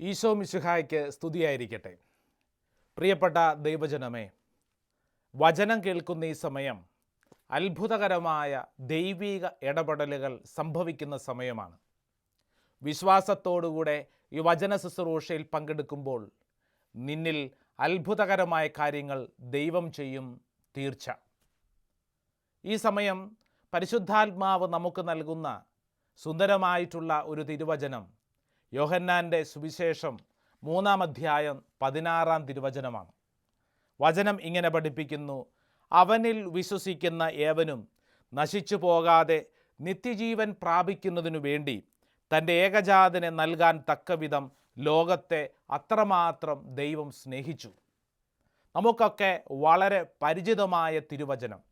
ഈശോ മിശുഹായ്ക്ക് സ്തുതിയായിരിക്കട്ടെ. പ്രിയപ്പെട്ട ദൈവജനമേ വചനം കേൾക്കുന്ന ഈ സമയം അത്ഭുതകരമായ ദൈവിക ഇടപെടലുകൾ സംഭവിക്കുന്ന സമയമാണ്. വിശ്വാസത്തോടുകൂടെ ഈ വചന ശുശ്രൂഷയിൽ പങ്കെടുക്കുമ്പോൾ നിന്നിൽ അത്ഭുതകരമായ കാര്യങ്ങൾ ദൈവം ചെയ്യും തീർച്ച. ഈ സമയം പരിശുദ്ധാത്മാവ് നമുക്ക് നൽകുന്ന സുന്ദരമായിട്ടുള്ള ഒരു തിരുവചനം. യോഹന്നാന്റെ സുവിശേഷം മൂന്നാം അധ്യായം പതിനാറാം തിരുവചനമാണ്. വചനം ഇങ്ങനെ പഠിപ്പിക്കുന്നു. അവനിൽ വിശ്വസിക്കുന്ന ഏവനും നശിച്ചു പോകാതെ നിത്യജീവൻ പ്രാപിക്കുന്നതിനു വേണ്ടി തന്റെ ഏകജാതനെ നൽകാൻ തക്കവിധം ലോകത്തെ അത്രമാത്രം ദൈവം സ്നേഹിച്ചു. നമുക്കൊക്കെ വളരെ പരിചിതമായ തിരുവചനം.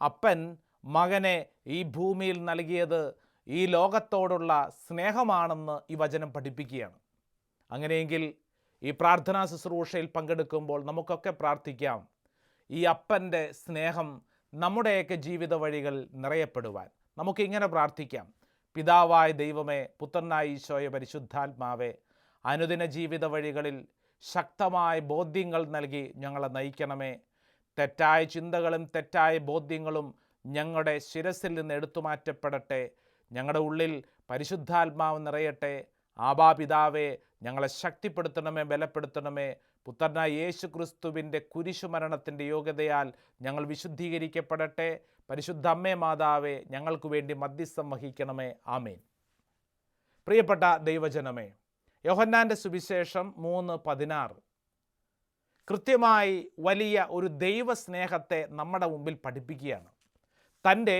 അപ്പൻ മകനെ ഈ ഭൂമിയിൽ നൽകിയത് ഈ ലോകത്തോടുള്ള സ്നേഹമാണെന്ന് ഈ വചനം പഠിപ്പിക്കുകയാണ്. അങ്ങനെയെങ്കിൽ ഈ പ്രാർത്ഥനാ ശുശ്രൂഷയിൽ പങ്കെടുക്കുമ്പോൾ നമുക്കൊക്കെ പ്രാർത്ഥിക്കാം ഈ അപ്പന്റെ സ്നേഹം നമ്മുടെയൊക്കെ ജീവിത വഴികൾ നിറയപ്പെടുവാൻ. നമുക്കിങ്ങനെ പ്രാർത്ഥിക്കാം. പിതാവായ ദൈവമേ പുത്രനായ ഈശോയെ പരിശുദ്ധാത്മാവേ അനുദിന ജീവിത വഴികളിൽ ശക്തമായ ബോധ്യങ്ങൾ നൽകി ഞങ്ങളെ നയിക്കണമേ. തെറ്റായ ചിന്തകളും തെറ്റായ ബോധ്യങ്ങളും ഞങ്ങളുടെ ശിരസിൽ നിന്ന് എടുത്തു മാറ്റപ്പെടട്ടെ. ഞങ്ങളുടെ ഉള്ളിൽ പരിശുദ്ധാത്മാവ് നിറയട്ടെ. ആബാപിതാവേ ഞങ്ങളെ ശക്തിപ്പെടുത്തണമേ ബലപ്പെടുത്തണമേ. പുത്രനായ യേശു ക്രിസ്തുവിന്റെ കുരിശുമരണത്തിന്റെ യോഗ്യതയാൽ ഞങ്ങൾ വിശുദ്ധീകരിക്കപ്പെടട്ടെ. പരിശുദ്ധ അമ്മേ മാതാവേ ഞങ്ങൾക്ക് വേണ്ടി മധ്യസ്ഥം വഹിക്കണമേ. ആമേൻ. പ്രിയപ്പെട്ട ദൈവജനമേ യോഹന്നാന്റെ സുവിശേഷം മൂന്ന് പതിനാറ്. കൃത്യമായി വലിയ ഒരു ദൈവസ്നേഹത്തെ നമ്മുടെ മുമ്പിൽ പഠിപ്പിക്കുകയാണ്. തന്റെ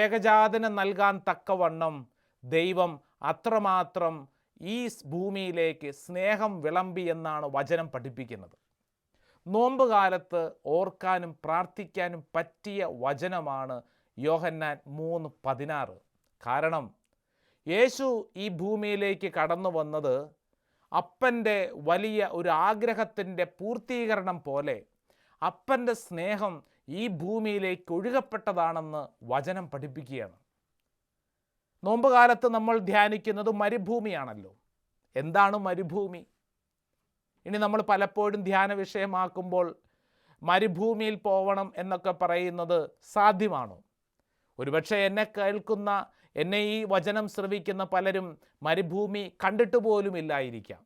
ഏകജാതന നൽകാൻ തക്കവണ്ണം ദൈവം അത്രമാത്രം ഈ ഭൂമിയിലേക്ക് സ്നേഹം വിളമ്പി എന്നാണ് വചനം പഠിപ്പിക്കുന്നത്. നോമ്പ് കാലത്ത് ഓർക്കാനും പ്രാർത്ഥിക്കാനും പറ്റിയ വചനമാണ് യോഹന്നാൻ മൂന്ന് പതിനാറ്. കാരണം യേശു ഈ ഭൂമിയിലേക്ക് കടന്നു വന്നത് അപ്പന്റെ വലിയ ഒരു ആഗ്രഹത്തിന്റെ പൂർത്തീകരണം പോലെ അപ്പന്റെ സ്നേഹം ഈ ഭൂമിയിലേക്ക് ഒഴുകപ്പെട്ടതാണെന്ന് വചനം പഠിപ്പിക്കുകയാണ്. നോമ്പുകാലത്ത് നമ്മൾ ധ്യാനിക്കുന്നത് മരുഭൂമിയാണല്ലോ. എന്താണ് മരുഭൂമി? ഇനി നമ്മൾ പലപ്പോഴും ധ്യാന വിഷയമാക്കുമ്പോൾ മരുഭൂമിയിൽ പോവണം എന്നൊക്കെ പറയുന്നത് സാധ്യമാണോ? ഒരുപക്ഷെ എന്നെ കേൾക്കുന്ന എന്നെ ഈ വചനം ശ്രവിക്കുന്ന പലരും മരുഭൂമി കണ്ടിട്ട് പോലും ഇല്ലായിരിക്കാം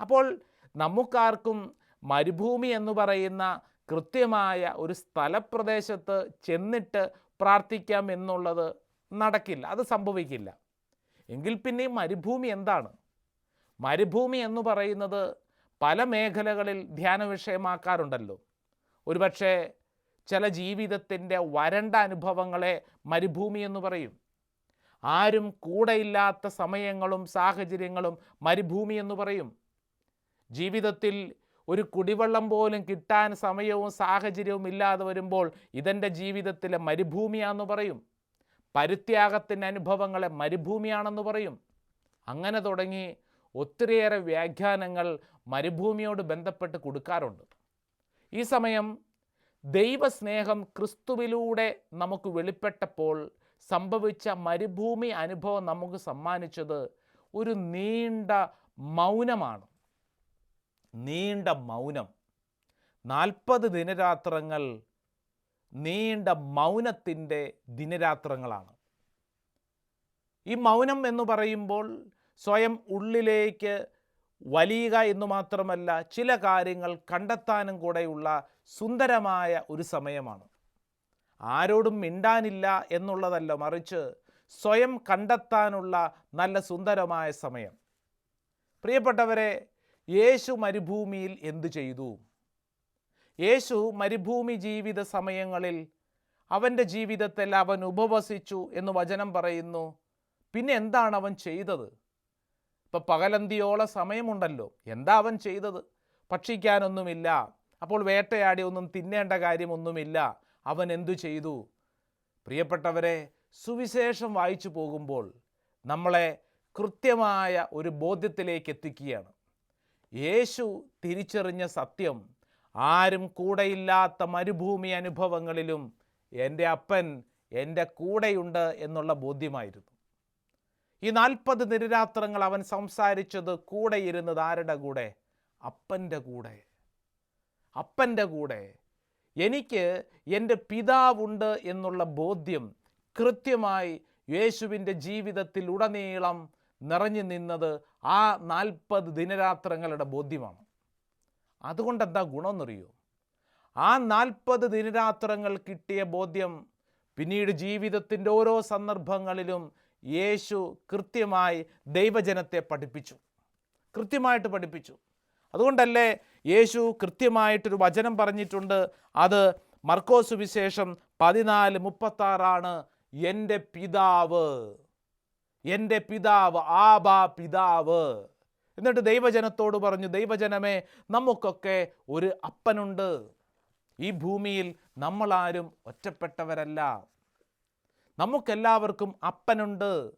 അപ്പോൾ നമുക്കാർക്കും മരുഭൂമി എന്ന് പറയുന്ന കൃത്യമായ ഒരു സ്ഥലപ്രദേശത്ത് ചെന്നിട്ട് പ്രാർത്ഥിക്കാം എന്നുള്ളത് നടക്കില്ല. അത് സംഭവിക്കില്ല. എങ്കിൽ പിന്നെ മരുഭൂമി എന്താണ്? മരുഭൂമി എന്ന് പറയുന്നത് പല മേഖലകളിൽ ധ്യാന വിഷയമാക്കാറുണ്ടല്ലോ. ഒരുപക്ഷെ ചില ജീവിതത്തിന്റെ വരണ്ട അനുഭവങ്ങളെ മരുഭൂമി എന്ന് പറയും. ആരും കൂടെയില്ലാത്ത സമയങ്ങളും സാഹചര്യങ്ങളും മരുഭൂമി എന്ന് പറയും. ജീവിതത്തിൽ ഒരു കുടിവെള്ളം പോലും കിട്ടാൻ സമയവും സാഹചര്യവും ഇല്ലാതെ വരുമ്പോൾ ഇതെന്റെ ജീവിതത്തിലെ മരുഭൂമിയാണെന്ന് പറയും. പരിത്യാഗത്തിന്റെ അനുഭവങ്ങളെ മരുഭൂമിയാണെന്ന് പറയും. അങ്ങനെ തുടങ്ങി ഒത്തിരിയേറെ വ്യാഖ്യാനങ്ങൾ മരുഭൂമിയോട് ബന്ധപ്പെട്ട് കൊടുക്കാറുണ്ട്. ഈ സമയം ദൈവസ്നേഹം ക്രിസ്തുവിലൂടെ നമുക്ക് വെളിപ്പെട്ടപ്പോൾ സംഭവിച്ച മരുഭൂമി അനുഭവം നമുക്ക് സമ്മാനിച്ചത് ഒരു നീണ്ട മൗനമാണ്. നീണ്ട മൗനം. നാൽപ്പത് ദിനരാത്രങ്ങൾ നീണ്ട മൗനത്തിന്റെ ദിനരാത്രങ്ങളാണ്. ഈ മൗനം എന്ന് പറയുമ്പോൾ സ്വയം ഉള്ളിലേക്ക് വലിയുക എന്ന് മാത്രമല്ല ചില കാര്യങ്ങൾ കണ്ടെത്താനും കൂടെയുള്ള സുന്ദരമായ ഒരു സമയമാണ്. ആരോടും മിണ്ടാനില്ല എന്നുള്ളതല്ല മറിച്ച് സ്വയം കണ്ടെത്താനുള്ള നല്ല സുന്ദരമായ സമയം. പ്രിയപ്പെട്ടവരെ യേശു മരുഭൂമിയിൽ എന്തു ചെയ്തു? യേശു മരുഭൂമി ജീവിത സമയങ്ങളിൽ അവന്റെ ജീവിതത്തിൽ അവൻ ഉപവസിച്ചു എന്ന് വചനം പറയുന്നു. പിന്നെ എന്താണ് അവൻ ചെയ്തത്? ഇപ്പം പകലന്തിയോളം സമയമുണ്ടല്ലോ. എന്താ അവൻ ചെയ്തത്? ഭക്ഷിക്കാനൊന്നുമില്ല. അപ്പോൾ വേട്ടയാടി ഒന്നും തിന്നേണ്ട കാര്യമൊന്നുമില്ല. അവൻ എന്തു ചെയ്തു? പ്രിയപ്പെട്ടവരെ സുവിശേഷം വായിച്ചു പോകുമ്പോൾ നമ്മളെ കൃത്യമായ ഒരു ബോധ്യത്തിലേക്ക് എത്തിക്കുകയാണ്. യേശു തിരിച്ചറിഞ്ഞ സത്യം ആരും കൂടെയില്ലാത്ത മരുഭൂമി അനുഭവങ്ങളിലും എന്റെ അപ്പൻ എന്റെ കൂടെയുണ്ട് എന്നുള്ള ബോധ്യമായിരുന്നു. ഈ നാൽപ്പത് നിരരാത്രങ്ങൾ അവൻ സംസാരിച്ചത് കൂടെ ഇരുന്നത് ആരുടെ കൂടെ? അപ്പന്റെ കൂടെ. അപ്പന്റെ കൂടെ. എനിക്ക് എന്റെ പിതാവുണ്ട് എന്നുള്ള ബോധ്യം കൃത്യമായി യേശുവിന്റെ ജീവിതത്തിൽ ഉടനീളം നിറഞ്ഞു നിന്നത് ആ നാൽപ്പത് ദിനരാത്രങ്ങളുടെ ബോധ്യമാണ്. അതുകൊണ്ട് എന്താ ഗുണമെന്നറിയോ? ആ നാൽപ്പത് ദിനരാത്രങ്ങൾ കിട്ടിയ ബോധ്യം പിന്നീട് ജീവിതത്തിന്റെ ഓരോ സന്ദർഭങ്ങളിലും യേശു കൃത്യമായി ദൈവജനത്തെ പഠിപ്പിച്ചു. കൃത്യമായിട്ട് പഠിപ്പിച്ചു. അതുകൊണ്ടല്ലേ യേശു കൃത്യമായിട്ടൊരു വചനം പറഞ്ഞിട്ടുണ്ട്. അത് മർക്കോസ് വിശേഷം പതിനാല് മുപ്പത്താറാണ് എന്റെ പിതാവ്. എന്റെ പിതാവ് ആബാ പിതാവ്. എന്നിട്ട് ദൈവജനത്തോട് പറഞ്ഞു ദൈവജനമേ നമുക്കൊക്കെ ഒരു അപ്പനുണ്ട്. ഈ ഭൂമിയിൽ നമ്മളാരും ഒറ്റപ്പെട്ടവരല്ല. നമുക്കെല്ലാവർക്കും അപ്പനുണ്ട്.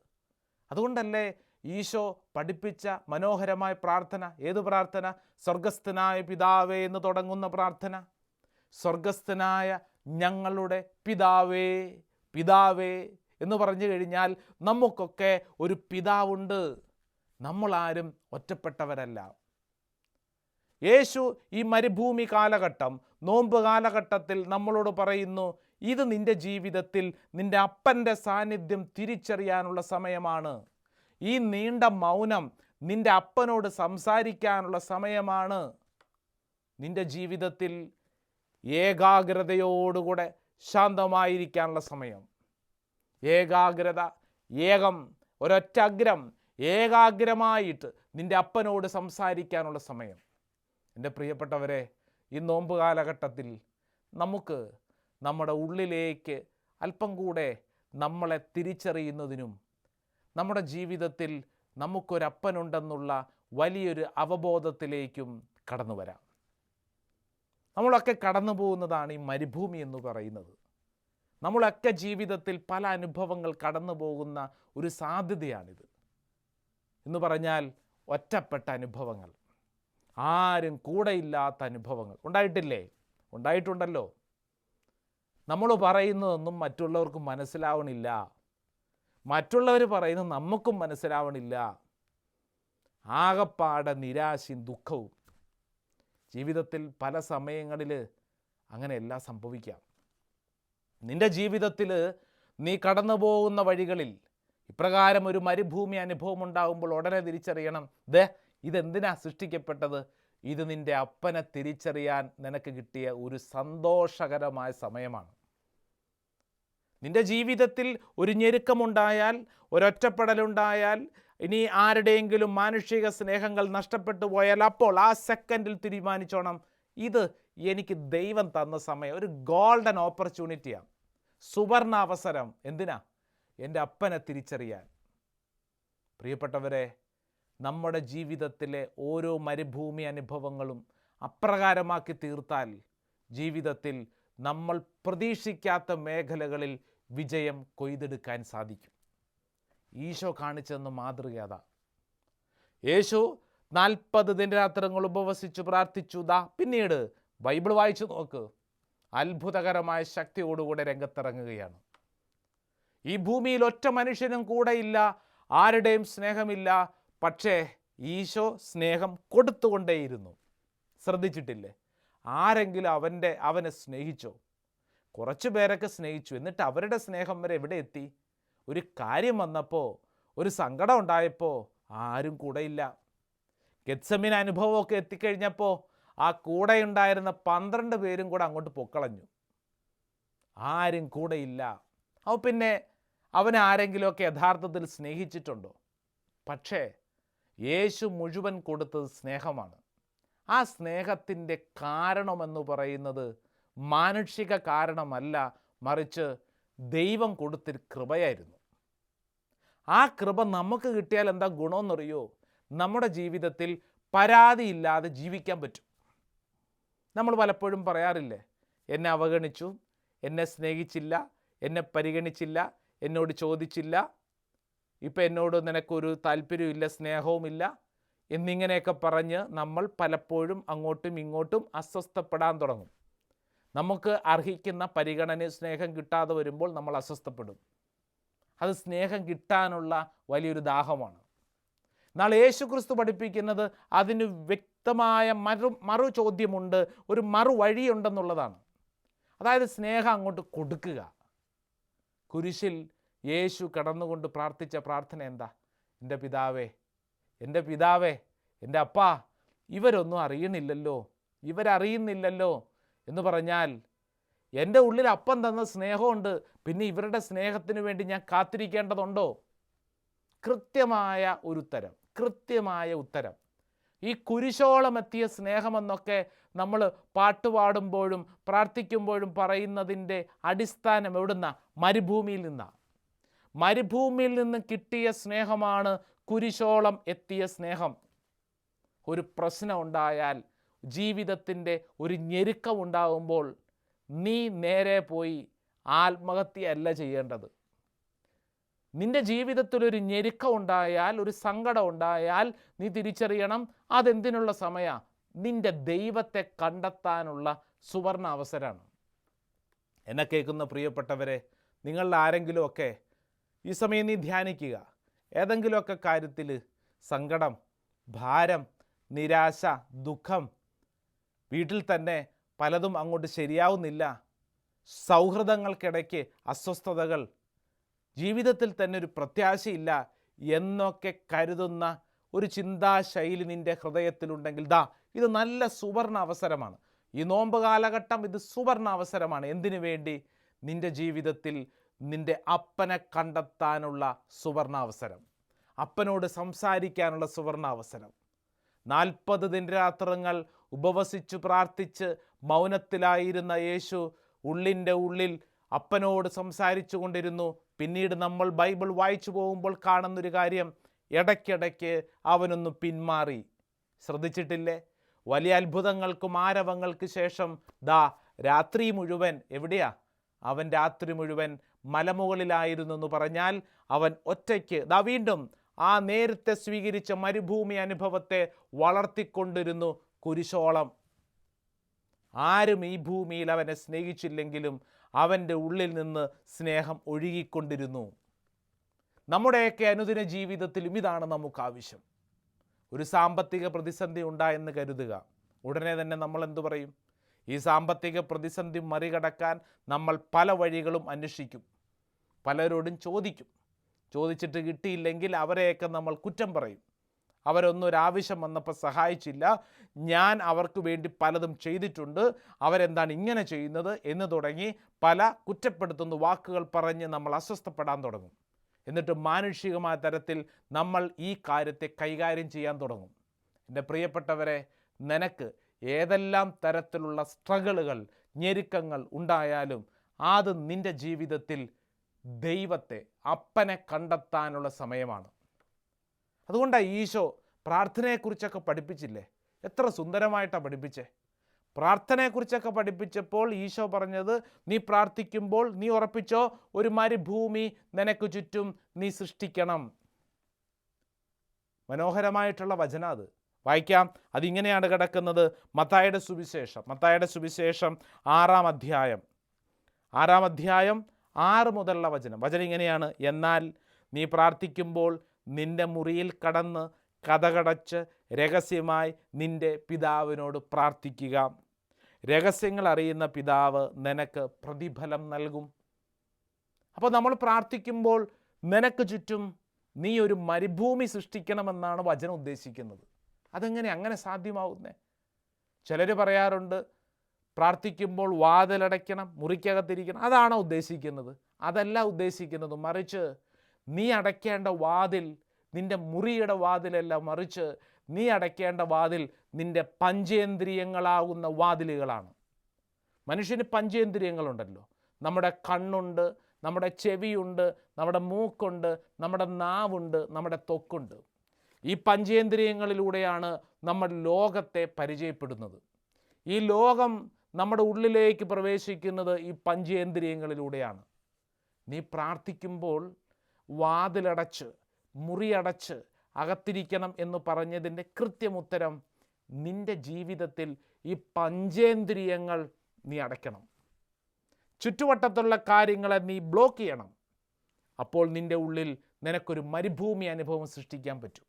അതുകൊണ്ടല്ലേ ഈശോ പഠിപ്പിച്ച മനോഹരമായ പ്രാർത്ഥന? ഏത് പ്രാർത്ഥന? സ്വർഗസ്ഥനായ പിതാവേ എന്ന് തുടങ്ങുന്ന പ്രാർത്ഥന. സ്വർഗസ്ഥനായ ഞങ്ങളുടെ പിതാവേ പിതാവേ എന്ന് പറഞ്ഞു കഴിഞ്ഞാൽ നമുക്കൊക്കെ ഒരു പിതാവുണ്ട്. നമ്മളാരും ഒറ്റപ്പെട്ടവരല്ല. യേശു ഈ മരുഭൂമി കാലഘട്ടം നോമ്പ് കാലഘട്ടത്തിൽ നമ്മളോട് പറയുന്നു ഇത് നിന്റെ ജീവിതത്തിൽ നിന്റെ അപ്പന്റെ സാന്നിധ്യം തിരിച്ചറിയാനുള്ള സമയമാണ്. ഈ നീണ്ട മൗനം നിന്റെ അപ്പനോട് സംസാരിക്കാനുള്ള സമയമാണ്. നിന്റെ ജീവിതത്തിൽ ഏകാഗ്രതയോടുകൂടെ ശാന്തമായിരിക്കാനുള്ള സമയം. ഏകാഗ്രത ഏകം ഒരൊറ്റ അഗ്രം ഏകാഗ്രമായിട്ട് നിന്റെ അപ്പനോട് സംസാരിക്കാനുള്ള സമയം. എന്റെ പ്രിയപ്പെട്ടവരെ ഈ നോമ്പ് കാലഘട്ടത്തിൽ നമുക്ക് നമ്മുടെ ഉള്ളിലേക്ക് അല്പം കൂടെ നമ്മളെ തിരിച്ചറിയുന്നതിനും നമ്മുടെ ജീവിതത്തിൽ നമുക്കൊരപ്പനുണ്ടെന്നുള്ള വലിയൊരു അവബോധത്തിലേക്കും കടന്നു വരാം നമ്മളൊക്കെ കടന്നു പോകുന്നതാണ് ഈ മരുഭൂമി എന്ന് പറയുന്നത്. നമ്മളൊക്കെ ജീവിതത്തിൽ പല അനുഭവങ്ങൾ കടന്നു പോകുന്ന ഒരു സാധ്യതയാണിത്. എന്ന് പറഞ്ഞാൽ ഒറ്റപ്പെട്ട അനുഭവങ്ങൾ. ആരും കൂടെയില്ലാത്ത അനുഭവങ്ങൾ. ഉണ്ടായിട്ടില്ലേ? ഉണ്ടായിട്ടുണ്ടല്ലോ. നമ്മൾ പറയുന്നതൊന്നും മറ്റുള്ളവർക്ക് മനസ്സിലാവണില്ല. മറ്റുള്ളവർ പറയുന്നത് നമുക്കും മനസ്സിലാവണില്ല. ആകപ്പാടെ നിരാശയും ദുഃഖവും. ജീവിതത്തിൽ പല സമയങ്ങളിൽ അങ്ങനെയെല്ലാം സംഭവിക്കാം. നിന്റെ ജീവിതത്തിൽ നീ കടന്നു പോകുന്ന വഴികളിൽ ഇപ്രകാരം ഒരു മരുഭൂമി അനുഭവം ഉണ്ടാകുമ്പോൾ ഉടനെ തിരിച്ചറിയണം. ദേ ഇതെന്തിനാ സൃഷ്ടിക്കപ്പെട്ടത്? ഇത് നിന്റെ അപ്പനെ തിരിച്ചറിയാൻ നിനക്ക് കിട്ടിയ ഒരു സന്തോഷകരമായ സമയമാണ്. നിന്റെ ജീവിതത്തിൽ ഒരു ഞെരുക്കമുണ്ടായാൽ ഒരൊറ്റപ്പെടലുണ്ടായാൽ ഇനി ആരുടെയെങ്കിലും മാനുഷിക സ്നേഹങ്ങൾ നഷ്ടപ്പെട്ടു പോയാൽ അപ്പോൾ ആ സെക്കൻഡിൽ തീരുമാനിച്ചോണം. ഇത് എനിക്ക് ദൈവം തന്ന സമയം ഒരു ഗോൾഡൻ ഓപ്പർച്യൂണിറ്റിയാണ്. സുവർണ അവസരം എന്തിനാ? എന്റെ അപ്പനെ തിരിച്ചറിയാൻ. പ്രിയപ്പെട്ടവരെ നമ്മുടെ ജീവിതത്തിലെ ഓരോ മരുഭൂമി അനുഭവങ്ങളും അപ്രകാരമാക്കി തീർത്താൽ ജീവിതത്തിൽ നമ്മൾ പ്രതീക്ഷിക്കാത്ത മേഖലകളിൽ വിജയം കൊയ്തെടുക്കാൻ സാധിക്കും. ഈശോ കാണിച്ചെന്ന് മാതൃക അതാ. യേശു നാൽപ്പത് ദിനരാത്രങ്ങൾ ഉപവസിച്ചു പ്രാർത്ഥിച്ചു. ദാ പിന്നീട് ബൈബിൾ വായിച്ചു നോക്ക്. അത്ഭുതകരമായ ശക്തിയോടുകൂടെ രംഗത്തിറങ്ങുകയാണ്. ഈ ഭൂമിയിൽ ഒറ്റ മനുഷ്യനും കൂടെയില്ല ആരുടെയും സ്നേഹമില്ല പക്ഷേ ഈശോ സ്നേഹം കൊടുത്തുകൊണ്ടേയിരുന്നു. ശ്രദ്ധിച്ചിട്ടില്ലേ? ആരെങ്കിലും അവന്റെ അവനെ സ്നേഹിച്ചോ? കുറച്ചു പേരൊക്കെ സ്നേഹിച്ചു. എന്നിട്ട് അവരുടെ സ്നേഹം വരെ എവിടെ എത്തി? ഒരു കാര്യം വന്നപ്പോൾ ഒരു സങ്കടം ഉണ്ടായപ്പോൾ ആരും കൂടെയില്ല. ഗത്സമിന് അനുഭവമൊക്കെ എത്തിക്കഴിഞ്ഞപ്പോൾ ആ കൂടെ ഉണ്ടായിരുന്ന പന്ത്രണ്ട് പേരും കൂടെ അങ്ങോട്ട് പൊക്കളഞ്ഞു. ആരും കൂടെയില്ല. അവ പിന്നെ അവൻ ആരെങ്കിലുമൊക്കെ യഥാർത്ഥത്തിൽ സ്നേഹിച്ചിട്ടുണ്ടോ? പക്ഷേ യേശു മുഴുവൻ കൊടുത്തത് സ്നേഹമാണ്. ആ സ്നേഹത്തിന്റെ കാരണമെന്ന് പറയുന്നത് മാനുഷിക കാരണമല്ല മറിച്ച് ദൈവം കൊടുത്തൊരു കൃപയായിരുന്നു. ആ കൃപ നമുക്ക് കിട്ടിയാൽ എന്താ ഗുണമെന്നറിയോ? നമ്മുടെ ജീവിതത്തിൽ പരാതിയില്ലാതെ ജീവിക്കാൻ പറ്റും. നമ്മൾ പലപ്പോഴും പറയാറില്ലേ എന്നെ അവഗണിച്ചു എന്നെ സ്നേഹിച്ചില്ല എന്നെ പരിഗണിച്ചില്ല എന്നോട് ചോദിച്ചില്ല ഇപ്പം എന്നോട് നിനക്കൊരു താല്പര്യമില്ല സ്നേഹവുമില്ല എന്നിങ്ങനെയൊക്കെ പറഞ്ഞ് നമ്മൾ പലപ്പോഴും അങ്ങോട്ടും ഇങ്ങോട്ടും അസ്വസ്ഥപ്പെടാൻ തുടങ്ങും. നമുക്ക് അർഹിക്കുന്ന പരിഗണന സ്നേഹം കിട്ടാതെ വരുമ്പോൾ നമ്മൾ അസ്വസ്ഥപ്പെടും. അത് സ്നേഹം കിട്ടാനുള്ള വലിയൊരു ദാഹമാണ്. എന്നാൽ യേശു ക്രിസ്തു പഠിപ്പിക്കുന്നത് അതിന് വ്യക്തമായ മറു മറു ചോദ്യമുണ്ട് ഒരു മറു വഴിയുണ്ടെന്നുള്ളതാണ് അതായത് സ്നേഹം അങ്ങോട്ട് കൊടുക്കുക. കുരിശിൽ യേശു കടന്നുകൊണ്ട് പ്രാർത്ഥിച്ച പ്രാർത്ഥന എന്താ? എന്റെ പിതാവേ എന്റെ പിതാവേ എന്റെ അപ്പാ ഇവരൊന്നും അറിയണില്ലല്ലോ ഇവരറിയുന്നില്ലല്ലോ എന്ന് പറഞ്ഞാൽ എന്റെ ഉള്ളിൽ അപ്പം തന്ന സ്നേഹമുണ്ട് പിന്നെ ഇവരുടെ സ്നേഹത്തിന് വേണ്ടി ഞാൻ കാത്തിരിക്കേണ്ടതുണ്ടോ? കൃത്യമായ ഒരു ഉത്തരം കൃത്യമായ ഉത്തരം. ഈ കുരിശോളം എത്തിയ സ്നേഹമെന്നൊക്കെ നമ്മൾ പാട്ടുപാടുമ്പോഴും പ്രാർത്ഥിക്കുമ്പോഴും പറയുന്നതിന്റെ അടിസ്ഥാനം എവിടുന്ന? മരുഭൂമിയിൽ നിന്നാണ് മരുഭൂമിയിൽ നിന്ന് കിട്ടിയ സ്നേഹമാണ് കുരിശോളം എത്തിയ സ്നേഹം. ഒരു പ്രശ്നം ഉണ്ടായാൽ ജീവിതത്തിന്റെ ഒരു ഞെരുക്കം ഉണ്ടാകുമ്പോൾ നീ നേരെ പോയി ആത്മഹത്യയല്ല ചെയ്യേണ്ടത്. നിന്റെ ജീവിതത്തിൽ ഒരു ഞെരുക്കം ഉണ്ടായാൽ ഒരു സങ്കടം ഉണ്ടായാൽ നീ തിരിച്ചറിയണം അതെന്തിനുള്ള സമയ? നിന്റെ ദൈവത്തെ കണ്ടെത്താനുള്ള സുവർണ അവസരമാണ്. എന്നെ കേൾക്കുന്ന പ്രിയപ്പെട്ടവരെ നിങ്ങളിൽ ആരെങ്കിലുമൊക്കെ ഈ സമയം നീ ധ്യാനിക്കുക. ഏതെങ്കിലുമൊക്കെ കാര്യത്തിൽ സങ്കടം ഭാരം നിരാശ ദുഃഖം വീട്ടിൽ തന്നെ പലതും അങ്ങോട്ട് ശരിയാവുന്നില്ല. സൗഹൃദങ്ങൾക്കിടയ്ക്ക് അസ്വസ്ഥതകൾ ജീവിതത്തിൽ തന്നെ ഒരു പ്രത്യാശയില്ല എന്നൊക്കെ കരുതുന്ന ഒരു ചിന്താശൈലി നിന്റെ ഹൃദയത്തിലുണ്ടെങ്കിൽ ദാ ഇത് നല്ല സുവർണ അവസരമാണ്. ഈ നോമ്പ് കാലഘട്ടം ഇത് സുവർണ അവസരമാണ്. എന്തിനു വേണ്ടി? നിന്റെ ജീവിതത്തിൽ നിന്റെ അപ്പനെ കണ്ടെത്താനുള്ള സുവർണ അവസരം. അപ്പനോട് സംസാരിക്കാനുള്ള സുവർണ അവസരം. നാൽപ്പത് ദിനരാത്രങ്ങൾ ഉപവസിച്ചു പ്രാർത്ഥിച്ച് മൗനത്തിലായിരുന്ന യേശു ഉള്ളിന്റെ ഉള്ളിൽ അപ്പനോട് സംസാരിച്ചു കൊണ്ടിരുന്നു. പിന്നീട് നമ്മൾ ബൈബിൾ വായിച്ചു പോകുമ്പോൾ കാണുന്നൊരു കാര്യം ഇടയ്ക്കിടയ്ക്ക് അവനൊന്ന് പിന്മാറി. ശ്രദ്ധിച്ചിട്ടില്ലേ? വലിയ അത്ഭുതങ്ങൾക്കും ആരവങ്ങൾക്ക് ശേഷം ദാ രാത്രി മുഴുവൻ എവിടെയാ? അവൻ രാത്രി മുഴുവൻ മലമുകളിലായിരുന്നു എന്ന് പറഞ്ഞാൽ അവൻ ഒറ്റയ്ക്ക് ദാ വീണ്ടും ആ നേരത്തെ സ്വീകരിച്ച മരുഭൂമി അനുഭവത്തെ വളർത്തിക്കൊണ്ടിരുന്നു കുരിശോളം. ആരും ഈ ഭൂമിയിൽ അവനെ സ്നേഹിച്ചില്ലെങ്കിലും അവന്റെ ഉള്ളിൽ നിന്ന് സ്നേഹം ഒഴുകിക്കൊണ്ടിരുന്നു. നമ്മുടെയൊക്കെ അനുദിന ജീവിതത്തിലും ഇതാണ് നമുക്ക് ആവശ്യം ഒരു സാമ്പത്തിക പ്രതിസന്ധി ഉണ്ടായെന്ന് കരുതുക. ഉടനെ തന്നെ നമ്മൾ എന്തു പറയും? ഈ സാമ്പത്തിക പ്രതിസന്ധി മറികടക്കാൻ നമ്മൾ പല വഴികളും അന്വേഷിക്കും. പലരോടും ചോദിക്കും. ചോദിച്ചിട്ട് കിട്ടിയില്ലെങ്കിൽ അവരെയൊക്കെ നമ്മൾ കുറ്റം പറയും. അവരൊന്നും ആവശ്യം വന്നപ്പോൾ സഹായിച്ചില്ല. ഞാൻ അവർക്ക് വേണ്ടി പലതും ചെയ്തിട്ടുണ്ട്. അവരെന്താണ് ഇങ്ങനെ ചെയ്യുന്നത് എന്ന് തുടങ്ങി പല കുറ്റപ്പെടുത്തുന്ന വാക്കുകൾ പറഞ്ഞ് നമ്മൾ അസ്വസ്ഥപ്പെടാൻ തുടങ്ങും. എന്നിട്ട് മാനുഷികമായ തരത്തിൽ നമ്മൾ ഈ കാര്യത്തെ കൈകാര്യം ചെയ്യാൻ തുടങ്ങും. എന്റെ പ്രിയപ്പെട്ടവരെ നിനക്ക് ഏതെല്ലാം തരത്തിലുള്ള സ്ട്രഗിളുകൾ ഞെരുക്കങ്ങൾ ഉണ്ടായാലും അത് നിന്റെ ജീവിതത്തിൽ ദൈവത്തെ അപ്പനെ കണ്ടെത്താനുള്ള സമയമാണ്. അതുകൊണ്ടാണ് ഈശോ പ്രാർത്ഥനയെക്കുറിച്ചൊക്കെ പഠിപ്പിച്ചില്ലേ? എത്ര സുന്ദരമായിട്ടാണ് പഠിപ്പിച്ചേ. പ്രാർത്ഥനയെക്കുറിച്ചൊക്കെ പഠിപ്പിച്ചപ്പോൾ ഈശോ പറഞ്ഞത് നീ പ്രാർത്ഥിക്കുമ്പോൾ നീ ഉറപ്പിച്ചോ ഒരു ഭൂമി നിനക്ക് ചുറ്റും നീ സൃഷ്ടിക്കണം. മനോഹരമായിട്ടുള്ള വചന അത്. വായിക്കാം. അതിങ്ങനെയാണ് കിടക്കുന്നത്. മത്തായുടെ സുവിശേഷം. മത്തായുടെ സുവിശേഷം ആറാം അധ്യായം. ആറാം അധ്യായം ആറ് മുതലുള്ള വചനം. വചനം ഇങ്ങനെയാണ്. എന്നാൽ നീ പ്രാർത്ഥിക്കുമ്പോൾ നിന്റെ മുറിയിൽ കടന്ന് കഥകടച്ച് രഹസ്യമായി നിന്റെ പിതാവിനോട് പ്രാർത്ഥിക്കുക. രഹസ്യങ്ങൾ അറിയുന്ന പിതാവ് നിനക്ക് പ്രതിഫലം നൽകും. അപ്പോൾ നമ്മൾ പ്രാർത്ഥിക്കുമ്പോൾ നിനക്ക് ചുറ്റും നീ ഒരു മരുഭൂമി സൃഷ്ടിക്കണമെന്നാണ് വചനം ഉദ്ദേശിക്കുന്നത്. അതെങ്ങനെ അങ്ങനെ സാധ്യമാവുന്നേ? ചിലർ പറയാറുണ്ട് പ്രാർത്ഥിക്കുമ്പോൾ വാതിലടയ്ക്കണം മുറിക്കകത്തിരിക്കണം. അതാണോ ഉദ്ദേശിക്കുന്നത്? അതല്ല ഉദ്ദേശിക്കുന്നത്. മറിച്ച് നീ അടയ്ക്കേണ്ട വാതിൽ നിന്റെ മുറിയുടെ വാതിലല്ല മറിച്ച് നീ അടയ്ക്കേണ്ട വാതിൽ നിന്റെ പഞ്ചേന്ദ്രിയങ്ങളാകുന്ന വാതിലുകളാണ്. മനുഷ്യന് പഞ്ചേന്ദ്രിയങ്ങളുണ്ടല്ലോ. നമ്മുടെ കണ്ണുണ്ട് നമ്മുടെ ചെവിയുണ്ട് നമ്മുടെ മൂക്കുണ്ട് നമ്മുടെ നാവുണ്ട് നമ്മുടെ തൊക്കുണ്ട്. ഈ പഞ്ചേന്ദ്രിയങ്ങളിലൂടെയാണ് നമ്മൾ ലോകത്തെ പരിചയപ്പെടുന്നത്. ഈ ലോകം നമ്മുടെ ഉള്ളിലേക്ക് പ്രവേശിക്കുന്നത് ഈ പഞ്ചേന്ദ്രിയങ്ങളിലൂടെയാണ്. നീ പ്രാർത്ഥിക്കുമ്പോൾ വാതിലടച്ച് മുറിയടച്ച് അകത്തിരിക്കണം എന്ന് പറഞ്ഞതിന്റെ കൃത്യമുത്തരം നിന്റെ ജീവിതത്തിൽ ഈ പഞ്ചേന്ദ്രിയങ്ങൾ നീ അടയ്ക്കണം. ചുറ്റുവട്ടത്തുള്ള കാര്യങ്ങളെ നീ ബ്ലോക്ക് ചെയ്യണം. അപ്പോൾ നിന്റെ ഉള്ളിൽ നിനക്കൊരു മരുഭൂമി അനുഭവം സൃഷ്ടിക്കാൻ പറ്റും.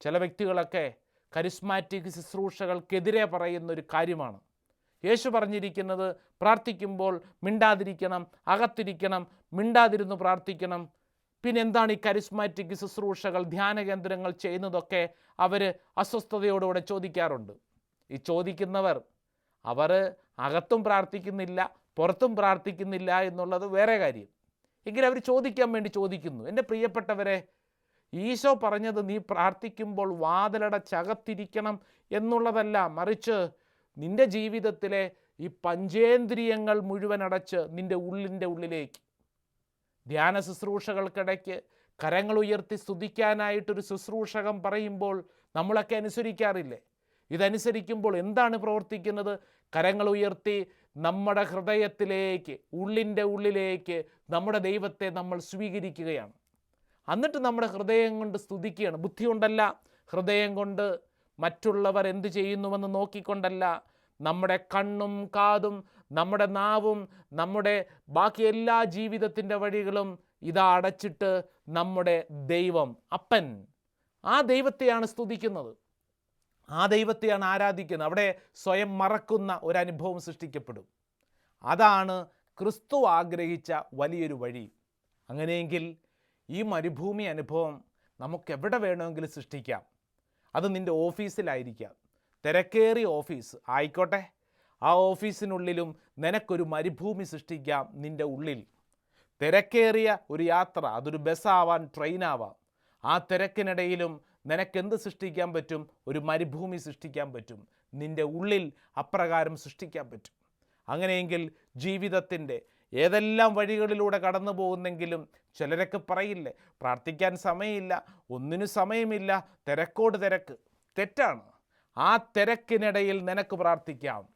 ചില വ്യക്തികളൊക്കെ കരിസ്മാറ്റിക് ശുശ്രൂഷകൾക്കെതിരെ പറയുന്നൊരു കാര്യമാണ്. യേശു പറഞ്ഞിരിക്കുന്നത് പ്രാർത്ഥിക്കുമ്പോൾ മിണ്ടാതിരിക്കണം അകത്തിരിക്കണം മിണ്ടാതിരുന്ന് പ്രാർത്ഥിക്കണം. പിന്നെ എന്താണ് ഈ കരിസ്മാറ്റിക് ശുശ്രൂഷകൾ ധ്യാന കേന്ദ്രങ്ങൾ ചെയ്യുന്നതൊക്കെ അവർ അസ്വസ്ഥതയോടുകൂടെ ചോദിക്കാറുണ്ട്. ഈ ചോദിക്കുന്നവർ അവർ അകത്തും പ്രാർത്ഥിക്കുന്നില്ല പുറത്തും പ്രാർത്ഥിക്കുന്നില്ല എന്നുള്ളത് വേറെ കാര്യം. എങ്കിലും അവർ ചോദിക്കാൻ വേണ്ടി ചോദിക്കുന്നു എന്റെ പ്രിയപ്പെട്ടവരെ ഈശോ പറഞ്ഞത് നീ പ്രാർത്ഥിക്കുമ്പോൾ വാതിലടച്ചകത്തിരിക്കണം എന്നുള്ളതല്ല മറിച്ച് നിന്റെ ജീവിതത്തിലെ ഈ പഞ്ചേന്ദ്രിയങ്ങൾ മുഴുവൻ അടച്ച് നിന്റെ ഉള്ളിന്റെ ഉള്ളിലേക്ക്. ധ്യാന ശുശ്രൂഷകൾക്കിടയ്ക്ക് കരങ്ങൾ ഉയർത്തി സ്തുതിക്കാനായിട്ടൊരു ശുശ്രൂഷകം പറയുമ്പോൾ നമ്മളൊക്കെ അനുസരിക്കാറില്ലേ? ഇതനുസരിക്കുമ്പോൾ എന്താണ് പ്രവർത്തിക്കുന്നത്? കരങ്ങൾ ഉയർത്തി നമ്മുടെ ഹൃദയത്തിലേക്ക് ഉള്ളിന്റെ ഉള്ളിലേക്ക് നമ്മുടെ ദൈവത്തെ നമ്മൾ സ്വീകരിക്കുകയാണ്. എന്നിട്ട് നമ്മുടെ ഹൃദയം കൊണ്ട് സ്തുതിക്കുകയാണ്. ബുദ്ധി കൊണ്ടല്ല ഹൃദയം കൊണ്ട് മറ്റുള്ളവർ എന്തു ചെയ്യുന്നുവെന്ന് നോക്കിക്കൊണ്ടല്ല. നമ്മുടെ കണ്ണും കാതും നമ്മുടെ നാവും നമ്മുടെ ബാക്കി എല്ലാ ജീവിതത്തിന്റെ വഴികളും ഇതാ അടച്ചിട്ട് നമ്മുടെ ദൈവം അപ്പൻ. ആ ദൈവത്തെയാണ് സ്തുതിക്കുന്നത്. ആ ദൈവത്തെയാണ് ആരാധിക്കുന്നത്. അവിടെ സ്വയം മറക്കുന്ന ഒരു അനുഭവം സൃഷ്ടിക്കപ്പെടും. അതാണ് ക്രിസ്തു ആഗ്രഹിച്ച വലിയൊരു വഴി. അങ്ങനെയെങ്കിൽ ഈ മരുഭൂമി അനുഭവം നമുക്ക് എവിടെ വേണമെങ്കിലും സൃഷ്ടിക്കാം. അത് നിന്റെ ഓഫീസിലായിരിക്കാം തിരക്കേറിയ ഓഫീസ്. ആയിക്കോട്ടെ. ആ ഓഫീസിനുള്ളിലും നിനക്കൊരു മരുഭൂമി സൃഷ്ടിക്കാം നിന്റെ ഉള്ളിൽ. തിരക്കേറിയ ഒരു യാത്ര അതൊരു ബസ്സാവാൻ ട്രെയിനാവാം ആ തിരക്കിനിടയിലും നിനക്കെന്ത് സൃഷ്ടിക്കാൻ പറ്റും? ഒരു മരുഭൂമി സൃഷ്ടിക്കാൻ പറ്റും. നിന്റെ ഉള്ളിൽ അപ്രകാരം സൃഷ്ടിക്കാൻ പറ്റും. അങ്ങനെയെങ്കിൽ ജീവിതത്തിന്റെ ഏതെല്ലാം വഴികളിലൂടെ കടന്നു പോകുന്നെങ്കിലും ചിലരൊക്കെ പറയില്ലേ പ്രാർത്ഥിക്കാൻ സമയമില്ല ഒന്നിനു സമയമില്ല തിരക്കോട് തിരക്ക്. തെറ്റാണ്. ആ തിരക്കിനിടയിൽ നിനക്ക് പ്രാർത്ഥിക്കാം.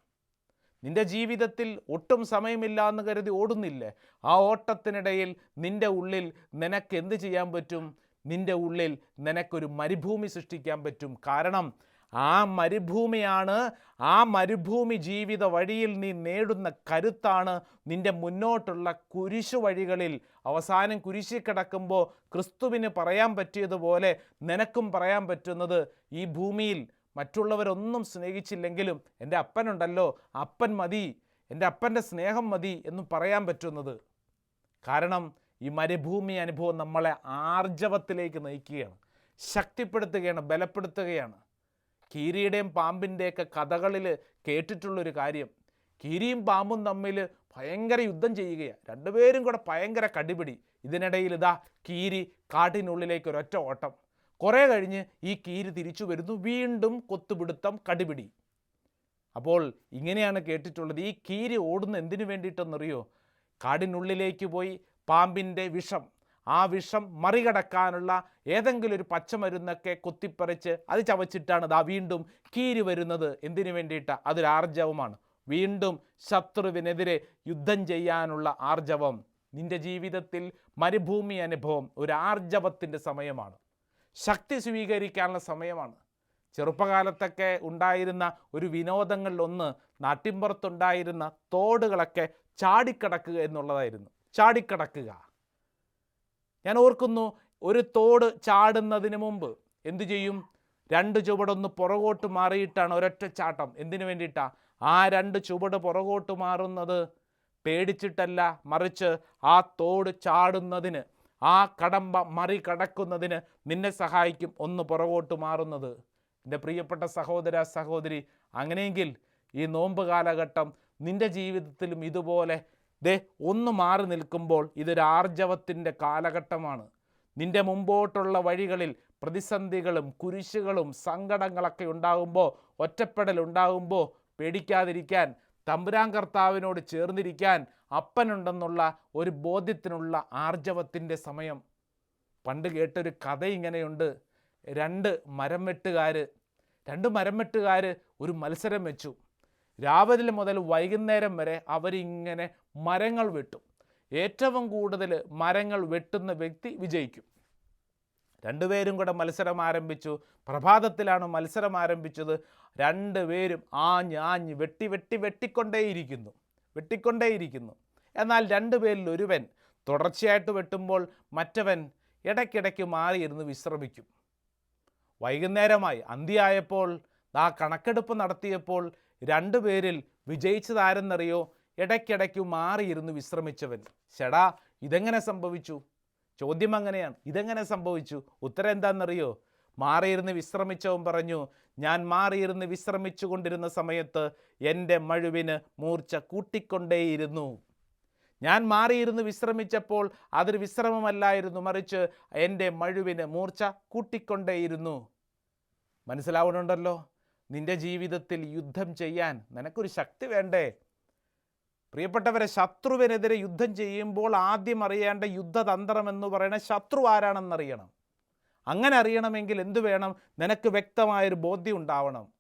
നിന്റെ ജീവിതത്തിൽ ഒട്ടും സമയമില്ല എന്ന് കരുതി ഓടുന്നില്ലേ ആ ഓട്ടത്തിനിടയിൽ നിന്റെ ഉള്ളിൽ നിനക്ക് എന്ത് ചെയ്യാൻ പറ്റും? നിന്റെ ഉള്ളിൽ നിനക്കൊരു മരുഭൂമി സൃഷ്ടിക്കാൻ പറ്റും. കാരണം ആ മരുഭൂമിയാണ് ആ മരുഭൂമി ജീവിത വഴിയിൽ നീ നേടുന്ന കരുത്താണ് നിന്റെ മുന്നോട്ടുള്ള കുരിശു വഴികളിൽ. അവസാനം കുരിശി കിടക്കുമ്പോൾ ക്രിസ്തുവിന് പറയാൻ പറ്റിയതുപോലെ നിനക്കും പറയാൻ പറ്റുന്നത് ഈ ഭൂമിയിൽ മറ്റുള്ളവരൊന്നും സ്നേഹിച്ചില്ലെങ്കിലും എന്റെ അപ്പനുണ്ടല്ലോ അപ്പൻ മതി എന്റെ അപ്പന്റെ സ്നേഹം മതി എന്ന് പറയാൻ പറ്റുന്നത്. കാരണം ഈ മരുഭൂമി അനുഭവം നമ്മളെ ആർജവത്തിലേക്ക് നയിക്കുകയാണ് ശക്തിപ്പെടുത്തുകയാണ് ബലപ്പെടുത്തുകയാണ്. കീരിയുടെയും പാമ്പിന്റെയൊക്കെ കഥകളിൽ കേട്ടിട്ടുള്ളൊരു കാര്യം. കീരിയും പാമ്പും തമ്മിൽ ഭയങ്കര യുദ്ധം ചെയ്യുകയാണ് രണ്ടുപേരും കൂടെ ഭയങ്കര കടിപിടി. ഇതിനിടയിൽ ഇതാ കീരി കാട്ടിനുള്ളിലേക്ക് ഒരൊറ്റ ഓട്ടം. കുറേ കഴിഞ്ഞ് ഈ കീരി തിരിച്ചു വരുന്നു. വീണ്ടും കൊത്തുപിടുത്തം കടിപിടി. അപ്പോൾ ഇങ്ങനെയാണ് കേട്ടിട്ടുള്ളത്. ഈ കീരി ഓടുന്ന എന്തിനു വേണ്ടിയിട്ടെന്നറിയോ? കാടിനുള്ളിലേക്ക് പോയി പാമ്പിന്റെ വിഷം. ആ വിഷം മറികടക്കാനുള്ള ഏതെങ്കിലും ഒരു പച്ചമരുന്നൊക്കെ കൊത്തിപ്പറിച്ച് അത് ചവച്ചിട്ടാണ് ദാ വീണ്ടും കീരി വരുന്നത്. എന്തിനു വേണ്ടിയിട്ട്? അതൊരു ആർജവമാണ്. വീണ്ടും ശത്രുവിനെതിരെ യുദ്ധം ചെയ്യാനുള്ള ആർജവം. നിന്റെ ജീവിതത്തിൽ മരുഭൂമി അനുഭവം ഒരു ആർജവത്തിന്റെ സമയമാണ്. ശക്തി സ്വീകരിക്കാനുള്ള സമയമാണ്. ചെറുപ്പകാലത്തൊക്കെ ഉണ്ടായിരുന്ന ഒരു വിനോദങ്ങളിലൊന്ന് നാട്ടിൻപുറത്തുണ്ടായിരുന്ന തോടുകളൊക്കെ ചാടിക്കടക്കുക എന്നുള്ളതായിരുന്നു. ചാടിക്കടക്കുക. ഞാൻ ഓർക്കുന്നു ഒരു തോട് ചാടുന്നതിന് മുമ്പ് എന്തു ചെയ്യും? രണ്ട് ചുവടൊന്ന് പുറകോട്ട് മാറിയിട്ടാണ് ഒരൊറ്റ ചാട്ടം. എന്തിനു വേണ്ടിയിട്ടാ? ആ രണ്ട് ചുവട് പുറകോട്ട് മാറുന്നത് പേടിച്ചിട്ടല്ല മറിച്ച് ആ തോട് ചാടുന്നതിന് ആ കടമ്പ മറികടക്കുന്നതിന് നിന്നെ സഹായിക്കും ഒന്ന് പുറകോട്ട് മാറുന്നത്. എന്റെ പ്രിയപ്പെട്ട സഹോദര സഹോദരി അങ്ങനെയെങ്കിൽ ഈ നോമ്പ് കാലഘട്ടം നിന്റെ ജീവിതത്തിലും ഇതുപോലെ ദേ ഒന്ന് മാറി നിൽക്കുമ്പോൾ ഇതൊരു ആർജവത്തിന്റെ കാലഘട്ടമാണ്. നിന്റെ മുമ്പോട്ടുള്ള വഴികളിൽ പ്രതിസന്ധികളും കുരിശുകളും സങ്കടങ്ങളൊക്കെ ഉണ്ടാകുമ്പോൾ ഒറ്റപ്പെടൽ ഉണ്ടാകുമ്പോൾ പേടിക്കാതിരിക്കാൻ തമ്പുരാൻ കർത്താവിനോട് ചേർന്നിരിക്കാൻ അപ്പനുണ്ടെന്നുള്ള ഒരു ബോധ്യത്തിനുള്ള ആർജവത്തിന്റെ സമയം. പണ്ട് കേട്ടൊരു കഥ ഇങ്ങനെയുണ്ട്. രണ്ട് മരം വെട്ടുകാർ രണ്ട് മരം വെട്ടുകാർ ഒരു മത്സരം വെച്ചു. രാവിലെ മുതൽ വൈകുന്നേരം വരെ അവരിങ്ങനെ മരങ്ങൾ വെട്ടും. ഏറ്റവും കൂടുതൽ മരങ്ങൾ വെട്ടുന്ന വ്യക്തി വിജയിക്കും. രണ്ടുപേരും കൂടെ മത്സരം ആരംഭിച്ചു. പ്രഭാതത്തിലാണ് മത്സരം ആരംഭിച്ചത്. രണ്ടുപേരും ആഞ്ഞ് ആഞ്ഞ് വെട്ടി വെട്ടി വെട്ടിക്കൊണ്ടേയിരിക്കുന്നു. വെട്ടിക്കൊണ്ടേയിരിക്കുന്നു. എന്നാൽ രണ്ടുപേരിൽ ഒരുവൻ തുടർച്ചയായിട്ട് വെട്ടുമ്പോൾ മറ്റവൻ ഇടയ്ക്കിടയ്ക്ക് മാറിയിരുന്ന് വിശ്രമിക്കും. വൈകുന്നേരമായി അന്തിയായപ്പോൾ ആ കണക്കെടുപ്പ് നടത്തിയപ്പോൾ രണ്ടുപേരിൽ വിജയിച്ചതാരെന്നറിയോ? ഇടയ്ക്കിടയ്ക്ക് മാറിയിരുന്ന് വിശ്രമിച്ചവൻ. ചേടാ ഇതെങ്ങനെ സംഭവിച്ചു? ചോദ്യം അങ്ങനെയാണ്. ഇതെങ്ങനെ സംഭവിച്ചു? ഉത്തരം എന്താണെന്നറിയോ? മാറിയിരുന്ന് വിശ്രമിച്ചവൻ പറഞ്ഞു ഞാൻ മാറിയിരുന്ന് വിശ്രമിച്ചു കൊണ്ടിരുന്ന സമയത്ത് എന്റെ മഴുവിന് മൂർച്ച കൂട്ടിക്കൊണ്ടേയിരുന്നു. ഞാൻ മാറിയിരുന്ന് വിശ്രമിച്ചപ്പോൾ അതൊരു വിശ്രമമല്ലായിരുന്നു. മറിച്ച് എന്റെ മഴുവിന് മൂർച്ച കൂട്ടിക്കൊണ്ടേയിരുന്നു. മനസ്സിലാവുന്നുണ്ടല്ലോ? നിന്റെ ജീവിതത്തിൽ യുദ്ധം ചെയ്യാൻ നിനക്കൊരു ശക്തി വേണ്ടേ? പ്രിയപ്പെട്ടവരെ ശത്രുവിനെതിരെ യുദ്ധം ചെയ്യുമ്പോൾ ആദ്യം അറിയേണ്ട യുദ്ധതന്ത്രം എന്ന് പറയുന്ന ശത്രു ആരാണെന്നറിയണം. അങ്ങനെ അറിയണമെങ്കിൽ എന്തു വേണം? നിനക്ക് വ്യക്തമായൊരു ബോധ്യം ഉണ്ടാവണം.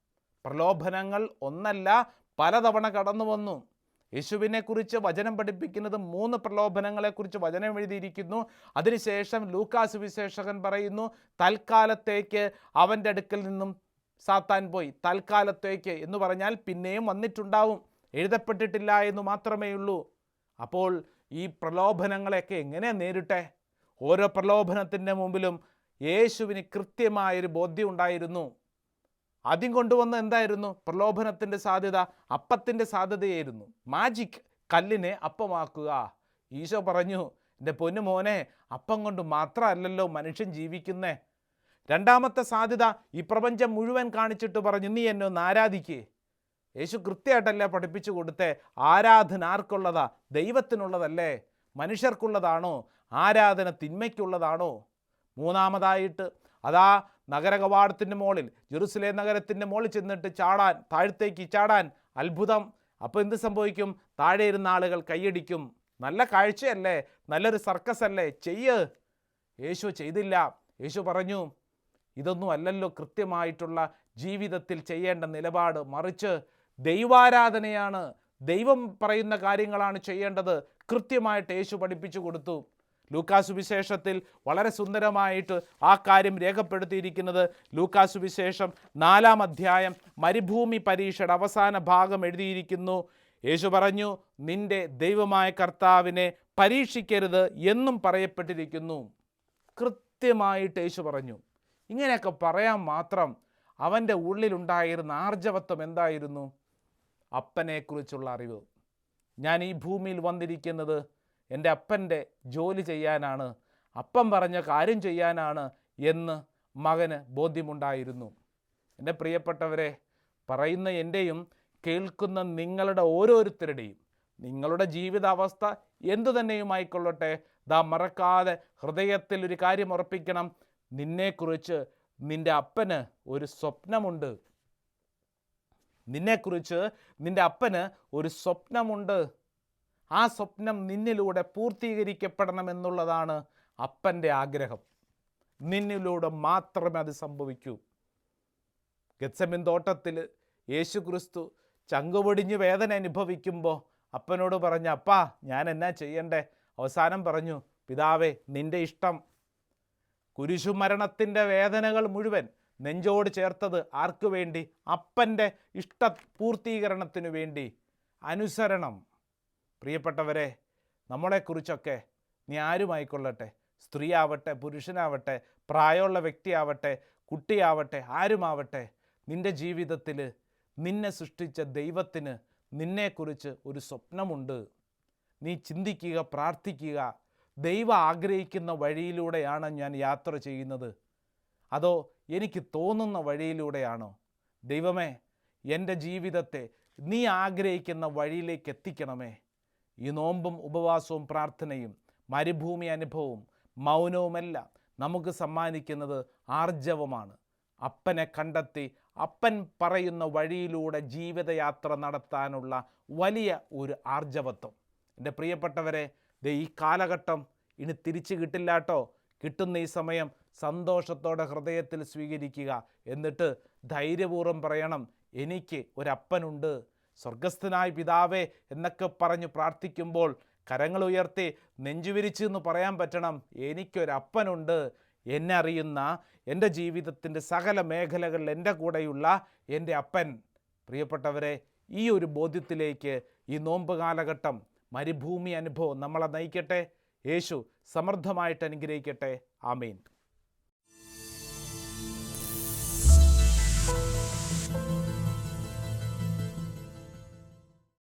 പ്രലോഭനങ്ങൾ ഒന്നല്ല പലതവണ കടന്നു വന്നു. യേശുവിനെക്കുറിച്ച് വചനം പഠിപ്പിക്കുന്നത് മൂന്ന് പ്രലോഭനങ്ങളെക്കുറിച്ച് വചനം എഴുതിയിരിക്കുന്നു. അതിനുശേഷം ലൂക്കാസ് വിശേഷകൻ പറയുന്നു തൽക്കാലത്തേക്ക് അവന്റെ അടുക്കൽ നിന്നും സാത്താൻ പോയി. തൽക്കാലത്തേക്ക് എന്ന് പറഞ്ഞാൽ പിന്നെയും വന്നിട്ടുണ്ടാവും. എഴുതപ്പെട്ടിട്ടില്ല എന്ന് മാത്രമേ ഉള്ളൂ. അപ്പോൾ ഈ പ്രലോഭനങ്ങളെയൊക്കെ എങ്ങനെ നേരിട്ടെ? ഓരോ പ്രലോഭനത്തിന്റെ മുമ്പിലും യേശുവിന് കൃത്യമായൊരു ബോധ്യം ഉണ്ടായിരുന്നു. ആദ്യം കൊണ്ടുവന്ന എന്തായിരുന്നു? പ്രലോഭനത്തിന്റെ സാധ്യത അപ്പത്തിന്റെ സാധ്യതയായിരുന്നു. മാജിക് കല്ലിനെ അപ്പമാക്കുക. ഈശോ പറഞ്ഞു എന്റെ പൊന്നു മോനെ അപ്പം കൊണ്ട് മാത്രമല്ലല്ലോ മനുഷ്യൻ ജീവിക്കുന്നേ. രണ്ടാമത്തെ സാധ്യത ഈ പ്രപഞ്ചം മുഴുവൻ കാണിച്ചിട്ട് പറഞ്ഞു നീ എന്നെ ഒന്ന് ആരാധിക്കേ. യേശു കൃത്യമായിട്ടല്ലേ പഠിപ്പിച്ചു കൊടുത്തേ? ആരാധന ആർക്കുള്ളതാ ദൈവത്തിനുള്ളതല്ലേ? മനുഷ്യർക്കുള്ളതാണോ? ആരാധന തിന്മയ്ക്കുള്ളതാണോ? മൂന്നാമതായിട്ട് അതാ നഗരകവാടത്തിന്റെ മുകളിൽ ജെറുസലേം നഗരത്തിന്റെ മുകളിൽ ചെന്നിട്ട് ചാടാൻ താഴത്തേക്ക് ചാടാൻ അത്ഭുതം. അപ്പോൾ എന്ത് സംഭവിക്കും? താഴെ ഇരുന്ന ആളുകൾ കൈയടിക്കും. നല്ല കാഴ്ചയല്ലേ? നല്ലൊരു സർക്കസ് അല്ലേ ചെയ്യ്. യേശു ചെയ്തില്ല. യേശു പറഞ്ഞു ഇതൊന്നും അല്ലല്ലോ കൃത്യമായിട്ടുള്ള ജീവിതത്തിൽ ചെയ്യേണ്ട നിലപാട്. മറിച്ച് ദൈവാരാധനയാണ്. ദൈവം പറയുന്ന കാര്യങ്ങളാണ് ചെയ്യേണ്ടത്. കൃത്യമായിട്ട് യേശു പഠിപ്പിച്ചു കൊടുത്തു. ലൂക്കാസ് വിശേഷത്തിൽ വളരെ സുന്ദരമായിട്ട് ആ കാര്യം രേഖപ്പെടുത്തിയിരിക്കുന്നത്. ലൂക്കാസ് വിശേഷം നാലാം അധ്യായം മരുഭൂമി പരീക്ഷയുടെ അവസാന ഭാഗം എഴുതിയിരിക്കുന്നു. യേശു പറഞ്ഞു നിന്റെ ദൈവമായ കർത്താവിനെ പരീക്ഷിക്കരുത് എന്നും പറയപ്പെട്ടിരിക്കുന്നു. കൃത്യമായിട്ട് യേശു പറഞ്ഞു. ഇങ്ങനെയൊക്കെ പറയാൻ മാത്രം അവന്റെ ഉള്ളിലുണ്ടായിരുന്ന ആർജവത്വം എന്തായിരുന്നു? അപ്പനെക്കുറിച്ചുള്ള അറിവ്. ഞാൻ ഈ ഭൂമിയിൽ വന്നിരിക്കുന്നത് എന്റെ അപ്പന്റെ ജോലി ചെയ്യാനാണ് അപ്പം പറഞ്ഞ കാര്യം ചെയ്യാനാണ് എന്ന് മകന് ബോധ്യമുണ്ടായിരുന്നു. എന്റെ പ്രിയപ്പെട്ടവരെ പറയുന്ന എന്റെയും കേൾക്കുന്ന നിങ്ങളുടെ ഓരോരുത്തരുടെയും നിങ്ങളുടെ ജീവിതാവസ്ഥ എന്തു തന്നെയുമായിക്കൊള്ളട്ടെ ദാ മറക്കാതെ ഹൃദയത്തിൽ ഒരു കാര്യം ഉറപ്പിക്കണം. നിന്നെക്കുറിച്ച് നിന്റെ അപ്പന് ഒരു സ്വപ്നമുണ്ട്. നിന്നെക്കുറിച്ച് നിന്റെ അപ്പന് ഒരു സ്വപ്നമുണ്ട്. ആ സ്വപ്നം നിന്നിലൂടെ പൂർത്തീകരിക്കപ്പെടണമെന്നുള്ളതാണ് അപ്പന്റെ ആഗ്രഹം. നിന്നിലൂടെ മാത്രമേ അത് സംഭവിക്കൂ. ഗത്സമിൻ തോട്ടത്തിൽ യേശു ക്രിസ്തു ചങ്കുപൊടിഞ്ഞ് വേദന അനുഭവിക്കുമ്പോൾ അപ്പനോട് പറഞ്ഞ അപ്പാ ഞാൻ എന്നാ ചെയ്യണ്ടേ? അവസാനം പറഞ്ഞു പിതാവേ നിന്റെ ഇഷ്ടം കുരിശുമരണത്തിന്റെ വേദനകൾ മുഴുവൻ നെഞ്ചോട് ചേർത്തത് ആർക്കു വേണ്ടി? അപ്പന്റെ ഇഷ്ട പൂർത്തീകരണത്തിനു വേണ്ടി. അനുസരണം. പ്രിയപ്പെട്ടവരെ നമ്മളെക്കുറിച്ചൊക്കെ നീ ആരുമായിക്കൊള്ളട്ടെ? സ്ത്രീ ആവട്ടെ പുരുഷനാവട്ടെ പ്രായമുള്ള വ്യക്തിയാവട്ടെ കുട്ടിയാവട്ടെ ആരുമാവട്ടെ നിന്റെ ജീവിതത്തിൽ നിന്നെ സൃഷ്ടിച്ച ദൈവത്തിന് നിന്നെക്കുറിച്ച് ഒരു സ്വപ്നമുണ്ട്. നീ ചിന്തിക്കുക പ്രാർത്ഥിക്കുക ദൈവം ആഗ്രഹിക്കുന്ന വഴിയിലൂടെയാണ് ഞാൻ യാത്ര ചെയ്യുന്നത്. അതോ എനിക്ക് തോന്നുന്ന വഴിയിലൂടെയാണോ? ദൈവമേ എന്റെ ജീവിതത്തെ നീ ആഗ്രഹിക്കുന്ന വഴിയിലേക്ക് എത്തിക്കണമേ. ഈ നോമ്പും ഉപവാസവും പ്രാർത്ഥനയും മരുഭൂമി അനുഭവവും മൗനവുമെല്ലാം നമുക്ക് സമ്മാനിക്കുന്നത് ആർജവമാണ്. അപ്പനെ കണ്ടെത്തി അപ്പൻ പറയുന്ന വഴിയിലൂടെ ജീവിതയാത്ര നടത്താനുള്ള വലിയ ഒരു ആർജവത്വം. എന്റെ പ്രിയപ്പെട്ടവരെ ദേ ഈ കാലഘട്ടം ഇനി തിരിച്ചു കിട്ടില്ല കേട്ടോ കിട്ടുന്ന ഈ സമയം സന്തോഷത്തോടെ ഹൃദയത്തിൽ സ്വീകരിക്കുക. എന്നിട്ട് ധൈര്യപൂർവം പറയണം എനിക്ക് ഒരപ്പനുണ്ട്. സ്വർഗസ്ഥനായ പിതാവേ എന്നൊക്കെ പറഞ്ഞ് പ്രാർത്ഥിക്കുമ്പോൾ കരങ്ങൾ ഉയർത്തി നെഞ്ചുവിരിച്ച് എന്ന് പറയാൻ പറ്റണം എനിക്കൊരപ്പനുണ്ട്. എന്നെ അറിയുന്ന എന്റെ ജീവിതത്തിന്റെ സകല മേഖലകളിൽ എന്റെ കൂടെയുള്ള എന്റെ അപ്പൻ. പ്രിയപ്പെട്ടവരെ ഈ ഒരു ബോധ്യത്തിലേക്ക് ഈ നോമ്പ് കാലഘട്ടം മരുഭൂമി അനുഭവം നമ്മളെ നയിക്കട്ടെ. യേശു സമൃദ്ധമായിട്ട് അനുഗ്രഹിക്കട്ടെ. ആമീൻ.